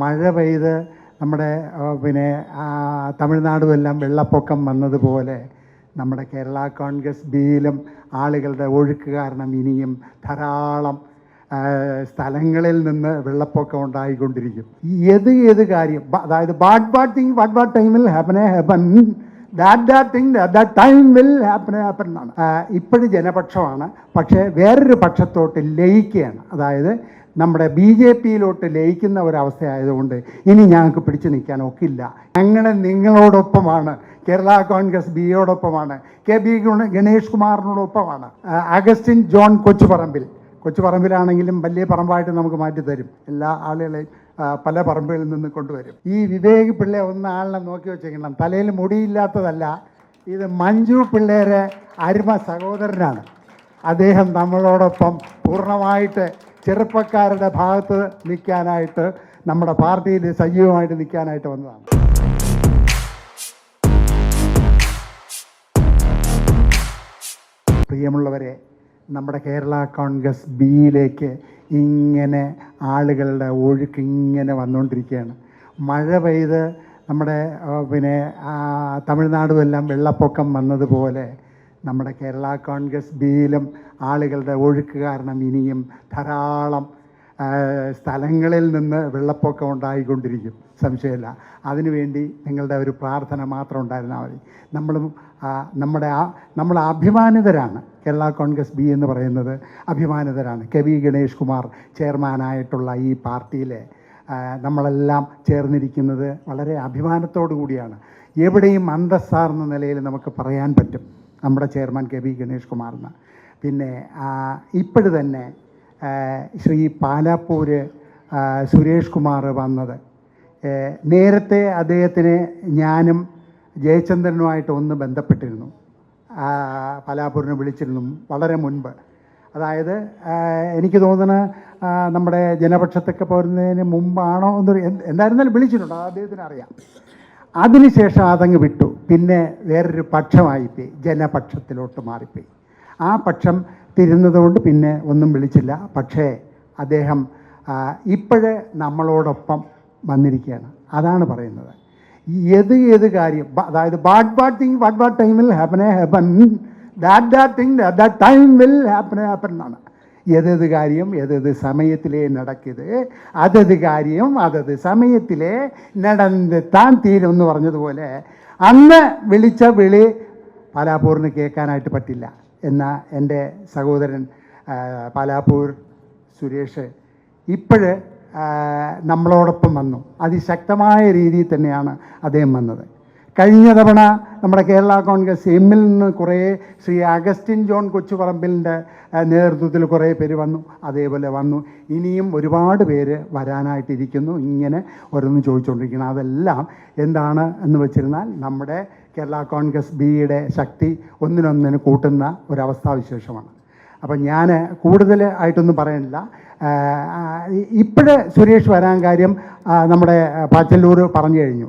മഴ പെയ്ത് നമ്മുടെ പിന്നെ തമിഴ്നാടുമെല്ലാം വെള്ളപ്പൊക്കം വന്നതുപോലെ നമ്മുടെ കേരള കോൺഗ്രസ് ബിയിലും ആളുകളുടെ ഒഴുക്ക് കാരണം ഇനിയും ധാരാളം സ്ഥലങ്ങളിൽ നിന്ന് വെള്ളപ്പൊക്കം ഉണ്ടായിക്കൊണ്ടിരിക്കും. ഏത് ഏത് കാര്യം? അതായത് bad bad thing bad bad ടൈമിൽ happen happen that that thing that time will happen happen എന്നാണ്. ഇപ്പോഴും ജനപക്ഷമാണ്. പക്ഷേ വേറൊരു പക്ഷത്തോട്ട് ലയിക്കുകയാണ്. അതായത് നമ്മുടെ ബി ജെ പിയിലോട്ട് ലയിക്കുന്ന ഒരവസ്ഥയായതുകൊണ്ട് ഇനി ഞങ്ങൾക്ക് പിടിച്ചു നിൽക്കാൻ ഒക്കില്ല. ഞങ്ങൾ നിങ്ങളോടൊപ്പമാണ്. കേരള കോൺഗ്രസ് ബി ബിയോടൊപ്പമാണ്. കെ ബി ഗുണ- ഗണേഷ് കുമാറിനോടൊപ്പമാണ്. അഗസ്റ്റിൻ ജോൺ കൊച്ചുപറമ്പിൽ. കൊച്ചുപറമ്പിലാണെങ്കിലും വലിയ പറമ്പായിട്ട് നമുക്ക് മാറ്റി തരും. എല്ലാ ആളുകളെയും പല പറമ്പുകളിൽ നിന്ന് കൊണ്ടുവരും. ഈ വിവേക് പിള്ള ഒന്ന് ആളിനെ നോക്കി വെച്ചേക്കണം. തലയിൽ മുടിയില്ലാത്തതല്ല. ഇത് മഞ്ജു പിള്ളേരെ അരുമ സഹോദരനാണ്. അദ്ദേഹം നമ്മളോടൊപ്പം പൂർണമായിട്ട് ചെറുപ്പക്കാരുടെ ഭാഗത്ത് നിൽക്കാനായിട്ട് നമ്മുടെ പാർട്ടിയിൽ സജീവമായിട്ട് നിൽക്കാനായിട്ട് വന്നതാണ്. പ്രിയമുള്ളവരെ നമ്മുടെ കേരള കോൺഗ്രസ് ബിയിലേക്ക് ഇങ്ങനെ ആളുകളുടെ ഒഴുക്ക് ഇങ്ങനെ വന്നുകൊണ്ടിരിക്കുകയാണ്. മഴ പെയ്ത് നമ്മുടെ പിന്നെ തമിഴ്നാടുമെല്ലാം വെള്ളപ്പൊക്കം വന്നതുപോലെ നമ്മുടെ കേരള കോൺഗ്രസ് ബിയിലും ആളുകളുടെ ഒഴുക്ക് കാരണം ഇനിയും ധാരാളം സ്ഥലങ്ങളിൽ നിന്ന് വെള്ളപ്പൊക്കം ഉണ്ടായിക്കൊണ്ടിരിക്കും. സംശയമില്ല. അതിനുവേണ്ടി നിങ്ങളുടെ ഒരു പ്രാർത്ഥന മാത്രം ഉണ്ടായിരുന്നാൽ മതി. നമ്മളും നമ്മുടെ ആ നമ്മൾ അഭിമാനിതരാണ്. കേരള കോൺഗ്രസ് ബി എന്ന് പറയുന്നത് അഭിമാനിതരാണ്. കെ വി ഗണേഷ് കുമാർ ചെയർമാനായിട്ടുള്ള ഈ പാർട്ടിയിലെ നമ്മളെല്ലാം ചേർന്നിരിക്കുന്നത് വളരെ അഭിമാനത്തോടു കൂടിയാണ്. എവിടെയും അന്തസ്സാർന്ന നിലയിൽ നമുക്ക് പറയാൻ പറ്റും. നമ്മുടെ ചെയർമാൻ കെ വി ഗണേഷ് കുമാറിന് പിന്നെ ഇപ്പോഴ് തന്നെ ശ്രീ പാലാപ്പൂര് സുരേഷ് കുമാർ വന്നത്. നേരത്തെ അദ്ദേഹത്തിന് ഞാനും ജയചന്ദ്രനുമായിട്ട് ഒന്ന് ബന്ധപ്പെട്ടിരുന്നു. പാലാപ്പൂരിനെ വിളിച്ചിരുന്നു വളരെ മുൻപ്. അതായത് എനിക്ക് തോന്നുന്നു നമ്മുടെ ജനപക്ഷത്തൊക്കെ പോരുന്നതിന് മുമ്പാണോ എന്നൊരു എന്തായിരുന്നാലും വിളിച്ചിട്ടുണ്ട് അദ്ദേഹത്തിന് അറിയാം. അതിനുശേഷം അതങ്ങ് വിട്ടു. പിന്നെ വേറൊരു പക്ഷമായിപ്പോയി ജനപക്ഷത്തിലോട്ട് മാറിപ്പോയി. ആ പക്ഷം തിരുന്നതുകൊണ്ട് പിന്നെ ഒന്നും വിളിച്ചില്ല. പക്ഷേ അദ്ദേഹം ഇപ്പോഴേ നമ്മളോടൊപ്പം വന്നിരിക്കുകയാണ്. അതാണ് പറയുന്നത്. ഏത് ഏത് കാര്യം അതായത് bad bad thing bad bad ടൈമിൽ will happen that that thing that time will happen a happen എന്നാണ്. ഏതേത് കാര്യം ഏതേത് സമയത്തിലേ നടക്കിയത് അതത് കാര്യം അതത് സമയത്തിലേ നടന്ന് താൻ തീരും എന്ന് പറഞ്ഞതുപോലെ അന്ന് വിളിച്ച വിളി പാലാപ്പൂറിന് കേൾക്കാനായിട്ട് പറ്റില്ല എന്ന എന്റെ സഹോദരൻ പാലാപ്പൂർ സുരേഷ് ഇപ്പോഴ് നമ്മളോടൊപ്പം വന്നു. അതിശക്തമായ രീതിയിൽ തന്നെയാണ് അദ്ദേഹം വന്നത്. കഴിഞ്ഞ തവണ നമ്മുടെ കേരള കോൺഗ്രസ് എമ്മിൽ നിന്ന് കുറേ ശ്രീ അഗസ്റ്റിൻ ജോൺ കൊച്ചുപറമ്പിലിന്റെ നേതൃത്വത്തിൽ കുറേ പേര് വന്നു. അതേപോലെ വന്നു. ഇനിയും ഒരുപാട് പേര് വരാനായിട്ടിരിക്കുന്നു. ഇങ്ങനെ ഓരോന്ന് ചോദിച്ചുകൊണ്ടിരിക്കുന്നു. അതെല്ലാം എന്താണ് എന്ന് വെച്ചിരുന്നാൽ നമ്മുടെ കേരള കോൺഗ്രസ് ബിയുടെ ശക്തി ഒന്നിനൊന്നിന് കൂട്ടുന്ന ഒരവസ്ഥാവിശേഷമാണ് അപ്പം ഞാൻ കൂടുതൽ ആയിട്ടൊന്നും പറയണില്ല. ഇപ്പോഴ് സുരേഷ് വരാൻ കാര്യം നമ്മുടെ പാച്ചല്ലൂർ പറഞ്ഞു കഴിഞ്ഞു.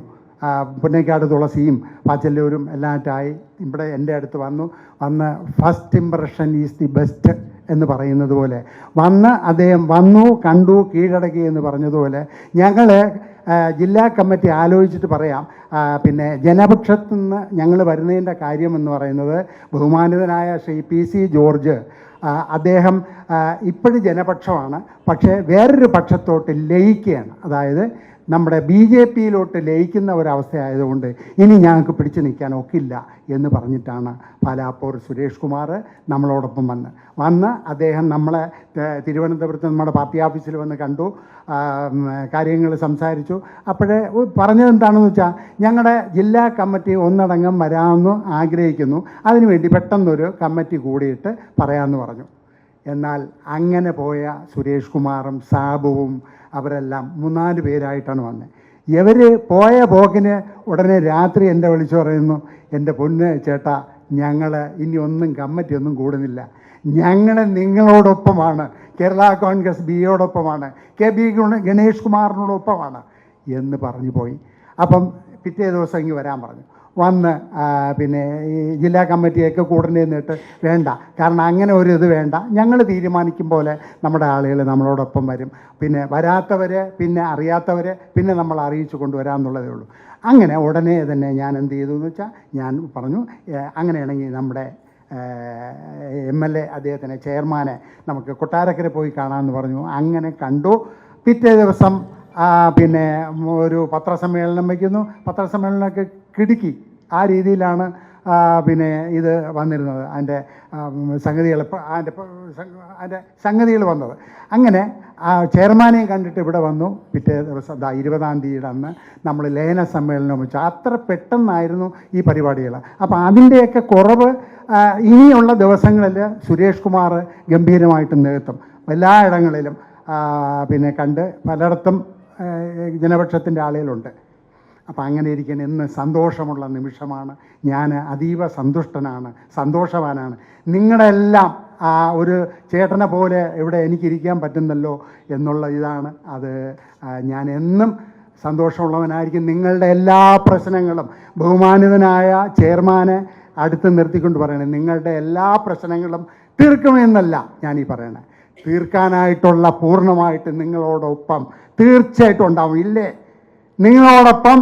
പുന്നേക്കാട് തുളസിയും പാച്ചല്ലൂരും എല്ലാറ്റായി. ഇവിടെ എന്റെ അടുത്ത് വന്നു. വന്ന് first impression is the best എന്ന് പറയുന്നത് പോലെ വന്ന് അദ്ദേഹം വന്നു കണ്ടു കീഴടക്കി എന്ന് പറഞ്ഞതുപോലെ. ഞങ്ങൾ ജില്ലാ കമ്മിറ്റി ആലോചിച്ചിട്ട് പറയാം. പിന്നെ ജനപക്ഷത്തു നിന്ന് ഞങ്ങൾ വരുന്നതിന്റെ കാര്യമെന്ന് പറയുന്നത് ബഹുമാനിതനായ ശ്രീ പി സി ജോർജ്. അദ്ദേഹം ഇപ്പോഴും ജനപക്ഷമാണ്. പക്ഷേ വേറൊരു പക്ഷത്തോട്ട് ലയിക്കുകയാണ്. അതായത് നമ്മുടെ ബി ജെ പിയിലോട്ട് ലയിക്കുന്ന ഒരവസ്ഥയായതുകൊണ്ട് ഇനി ഞങ്ങൾക്ക് പിടിച്ചു നിൽക്കാൻ ഒക്കില്ല എന്ന് പറഞ്ഞിട്ടാണ് പാലാപ്പൂർ സുരേഷ് കുമാർ നമ്മളോടൊപ്പം വന്ന്. വന്ന് അദ്ദേഹം നമ്മളെ തിരുവനന്തപുരത്ത് നമ്മുടെ പാർട്ടി ഓഫീസിൽ വന്ന് കണ്ടു കാര്യങ്ങൾ സംസാരിച്ചു. അപ്പോഴേ പറഞ്ഞത് എന്താണെന്ന് വെച്ചാൽ ഞങ്ങളുടെ ജില്ലാ കമ്മിറ്റി ഒന്നടങ്കം വരാമെന്ന് ആഗ്രഹിക്കുന്നു. അതിനുവേണ്ടി പെട്ടെന്നൊരു കമ്മിറ്റി കൂടിയിട്ട് പറയാമെന്ന് പറഞ്ഞു. എന്നാൽ അങ്ങനെ പോയ സുരേഷ് കുമാറും സാബുവും അവരെല്ലാം മൂന്നാൽ പേരായിട്ടാണ് വന്നത് ഇവർ പോയ പോക്കിന് ഉടനെ രാത്രി എന്റെ വിളിച്ചു പറയുന്നു എന്റെ പൊന്ന് ചേട്ടാ ഞങ്ങൾ ഇനി ഒന്നും കമ്മിറ്റി ഒന്നും കൂടുന്നില്ല. ഞങ്ങൾ നിങ്ങളോടൊപ്പമാണ്. കേരള കോൺഗ്രസ് ബി ബിയോടൊപ്പമാണ്. കെ ബി ഗുണ- ഗണേഷ് കുമാറിനോടൊപ്പമാണ്. എന്ന് പറഞ്ഞു പോയി. അപ്പം പിറ്റേ ദിവസം ഇങ്ങ് വരാൻ പറഞ്ഞു. വന്ന് പിന്നെ ഈ ജില്ലാ കമ്മിറ്റിയൊക്കെ കൂടേണ്ടി നിന്നിട്ട് വേണ്ട. കാരണം അങ്ങനെ ഒരു ഇത് വേണ്ട. ഞങ്ങൾ തീരുമാനിക്കും പോലെ നമ്മുടെ ആളുകൾ നമ്മളോടൊപ്പം വരും. പിന്നെ വരാത്തവർ പിന്നെ അറിയാത്തവരെ പിന്നെ നമ്മൾ അറിയിച്ചു കൊണ്ടുവരാമെന്നുള്ളതേ ഉള്ളൂ. അങ്ങനെ ഉടനെ തന്നെ ഞാൻ എന്ത് ചെയ്തു എന്ന് വെച്ചാൽ ഞാൻ പറഞ്ഞു അങ്ങനെയാണെങ്കിൽ നമ്മുടെ എം എൽ എ അദ്ദേഹത്തിനെ ചെയർമാനെ നമുക്ക് കൊട്ടാരക്കര പോയി കാണാമെന്ന് പറഞ്ഞു. അങ്ങനെ കണ്ടു. പിറ്റേ ദിവസം പിന്നെ ഒരു പത്രസമ്മേളനം വയ്ക്കുന്നു. പത്രസമ്മേളനമൊക്കെ കിടുക്കി ആ രീതിയിലാണ് പിന്നെ ഇത് വന്നിരുന്നത്. അതിന്റെ സംഗതികൾ അതിന്റെ അതിന്റെ സംഗതികൾ വന്നത്. അങ്ങനെ ആ ചെയർമാനെയും കണ്ടിട്ട് ഇവിടെ വന്നു. പിറ്റേ ദിവസം ദാ ഇരുപതാം തീയതിയുടെ അന്ന് നമ്മൾ ലയന സമ്മേളനം വെച്ചു. അത്ര പെട്ടെന്നായിരുന്നു ഈ പരിപാടികൾ അപ്പോൾ അതിന്റെയൊക്കെ കുറവ് ഇനിയുള്ള ദിവസങ്ങളിൽ സുരേഷ് കുമാർ ഗംഭീരമായിട്ട് നികത്തും എല്ലായിടങ്ങളിലും പിന്നെ കണ്ട് പലയിടത്തും ജനപക്ഷത്തിന്റെ ആളുകളുണ്ട്. അപ്പം അങ്ങനെ ഇരിക്കുന്ന എന്ന് സന്തോഷമുള്ള നിമിഷമാണ്. ഞാൻ അതീവ സന്തുഷ്ടനാണ് സന്തോഷവാനാണ്. നിങ്ങളുടെ എല്ലാം ആ ഒരു ചേട്ടനെ പോലെ ഇവിടെ എനിക്കിരിക്കാൻ പറ്റുന്നല്ലോ എന്നുള്ള ഇതാണ് അത്. ഞാൻ എന്നും സന്തോഷമുള്ളവനായിരിക്കും. നിങ്ങളുടെ എല്ലാ പ്രശ്നങ്ങളും ബഹുമാനിതനായ ചെയർമാനെ അടുത്ത് നിർത്തിക്കൊണ്ട് പറയണേ. നിങ്ങളുടെ എല്ലാ പ്രശ്നങ്ങളും തീർക്കുമെന്നല്ല ഞാനീ പറയണേ. തീർക്കാനായിട്ടുള്ള പൂർണമായിട്ട് നിങ്ങളോടൊപ്പം തീർച്ചയായിട്ടും ഉണ്ടാവും. ഇല്ലേ? നിങ്ങളോടൊപ്പം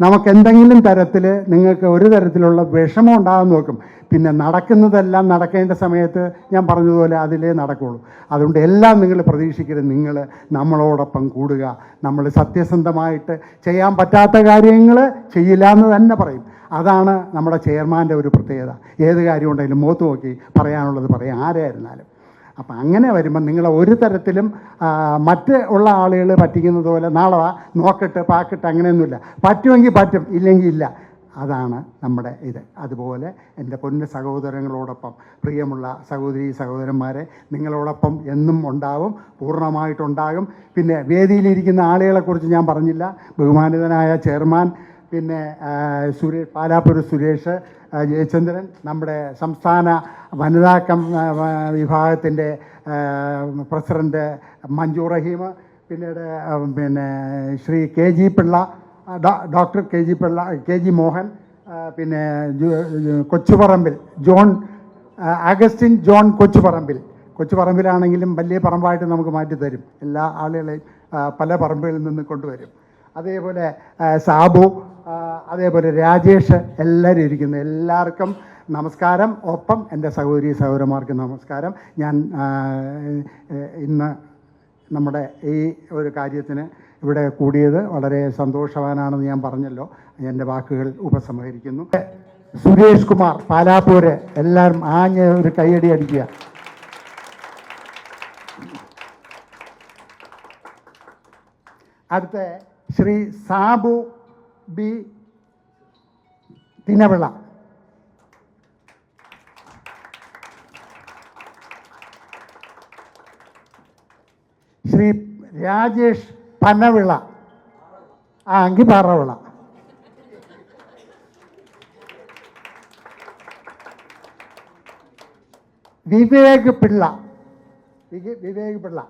നമുക്ക് എന്തെങ്കിലും തരത്തിൽ നിങ്ങൾക്ക് ഒരു തരത്തിലുള്ള വിഷമം ഉണ്ടാകാൻ നോക്കും. പിന്നെ നടക്കുന്നതെല്ലാം നടക്കേണ്ട സമയത്ത് ഞാൻ പറഞ്ഞതുപോലെ അതിലേ നടക്കുള്ളൂ. അതുകൊണ്ട് എല്ലാം നിങ്ങൾ പ്രതീക്ഷിക്കരുത്. നിങ്ങൾ നമ്മളോടൊപ്പം കൂടുക. നമ്മൾ സത്യസന്ധമായിട്ട് ചെയ്യാൻ പറ്റാത്ത കാര്യങ്ങൾ ചെയ്യില്ല എന്ന് തന്നെ പറയും. അതാണ് നമ്മുടെ ചെയർമാന്റെ ഒരു പ്രത്യേകത. ഏത് കാര്യം ഉണ്ടെങ്കിലും മുഖത്ത് നോക്കി പറയാനുള്ളത് പറയാം. ആരായിരുന്നാലും. അപ്പം അങ്ങനെ വരുമ്പോൾ നിങ്ങൾ ഒരു തരത്തിലും മറ്റ് ഉള്ള ആളുകൾ പറ്റിക്കുന്നത് പോലെ നാളെ നോക്കട്ട് പാക്കിട്ട് അങ്ങനെയൊന്നുമില്ല. പറ്റുമെങ്കിൽ പറ്റും ഇല്ലെങ്കിൽ ഇല്ല. അതാണ് നമ്മുടെ ഇത്. അതുപോലെ എന്റെ പൊന്ന സഹോദരങ്ങളോടൊപ്പം പ്രിയമുള്ള സഹോദരി സഹോദരന്മാരെ നിങ്ങളോടൊപ്പം എന്നും ഉണ്ടാവും പൂർണമായിട്ടുണ്ടാകും. പിന്നെ വേദിയിലിരിക്കുന്ന ആളുകളെക്കുറിച്ച് ഞാൻ പറഞ്ഞില്ല. ബഹുമാനിതനായ ചെയർമാൻ പിന്നെ സുരേ സുരേഷ് പാലാപ്പുര സുരേഷ് ജയചന്ദ്രൻ നമ്മുടെ സംസ്ഥാന വനിതാ കം വിഭാഗത്തിന്റെ ആ, പ്രസിഡന്റ് മഞ്ജു റഹീം പിന്നീട് പിന്നെ Shri K G Pillai doctor K G Pillai K G Mohan പിന്നെ കൊച്ചുപറമ്പിൽ ജോൺ അഗസ്റ്റിൻ ജോൺ കൊച്ചുപറമ്പിൽ. കൊച്ചുപറമ്പിലാണെങ്കിലും വലിയ പറമ്പായിട്ട് നമുക്ക് മാറ്റിത്തരും എല്ലാ ആളുകളെയും പല പറമ്പുകളിൽ നിന്ന് കൊണ്ടുവരും. അതേപോലെ സാബു അതേപോലെ രാജേഷ് എല്ലാവരും ഇരിക്കുന്നു. എല്ലാവർക്കും നമസ്കാരം. ഒപ്പം എന്റെ സഹോദരി സഹോദരന്മാർക്ക് നമസ്കാരം. ഞാൻ ഇന്ന് നമ്മുടെ ഈ ഒരു കാര്യത്തിന് ഇവിടെ കൂടിയത് വളരെ സന്തോഷവാനാണെന്ന് ഞാൻ പറഞ്ഞല്ലോ. എന്റെ വാക്കുകൾ ഉപസംഹരിക്കുന്നു. സുരേഷ് കുമാർ പാലാപ്പൂര് എല്ലാവരും ആഞ്ഞ ഒരു കൈയടി അടിക്കുക. അടുത്ത ശ്രീ സാബു ബി തിനവിള ശ്രീ രാജേഷ് പനവിള ആ അങ്കി പാറവിള. വിവേക് പിള്ള. വിക- വിവേക് പിള്ള.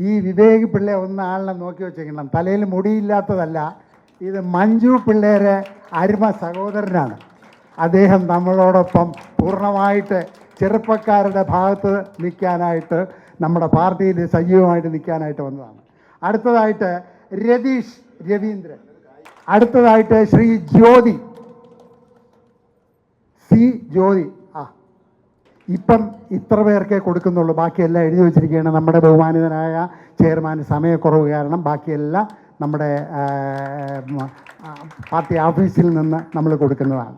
ഈ വിവേക് പിള്ള ഒന്ന് ആളിനെ നോക്കി വെച്ചേക്കണം. തലയിൽ മുടിയില്ലാത്തതല്ല. ഇത് മഞ്ജു പിള്ളേരെ അരുമ സഹോദരനാണ്. അദ്ദേഹം നമ്മളോടൊപ്പം പൂർണമായിട്ട് ചെറുപ്പക്കാരുടെ ഭാഗത്ത് നിൽക്കാനായിട്ട് നമ്മുടെ പാർട്ടിയിൽ സജീവമായിട്ട് നിൽക്കാനായിട്ട് വന്നതാണ്. അടുത്തതായിട്ട് രതീഷ് രവീന്ദ്രൻ. അടുത്തതായിട്ട് ശ്രീ ജ്യോതി. സി ജ്യോതി. ആ ഇപ്പം ഇത്ര പേർക്കേ കൊടുക്കുന്നുള്ളൂ. ബാക്കിയെല്ലാം എഴുതി വെച്ചിരിക്കുകയാണ് നമ്മുടെ ബഹുമാനിതനായ ചെയർമാൻ സമയക്കുറവ് കാരണം ബാക്കിയെല്ലാം നമ്മുടെ പാർട്ടി ഓഫീസിൽ നിന്ന് നമ്മൾ കൊടുക്കുന്നതാണ്.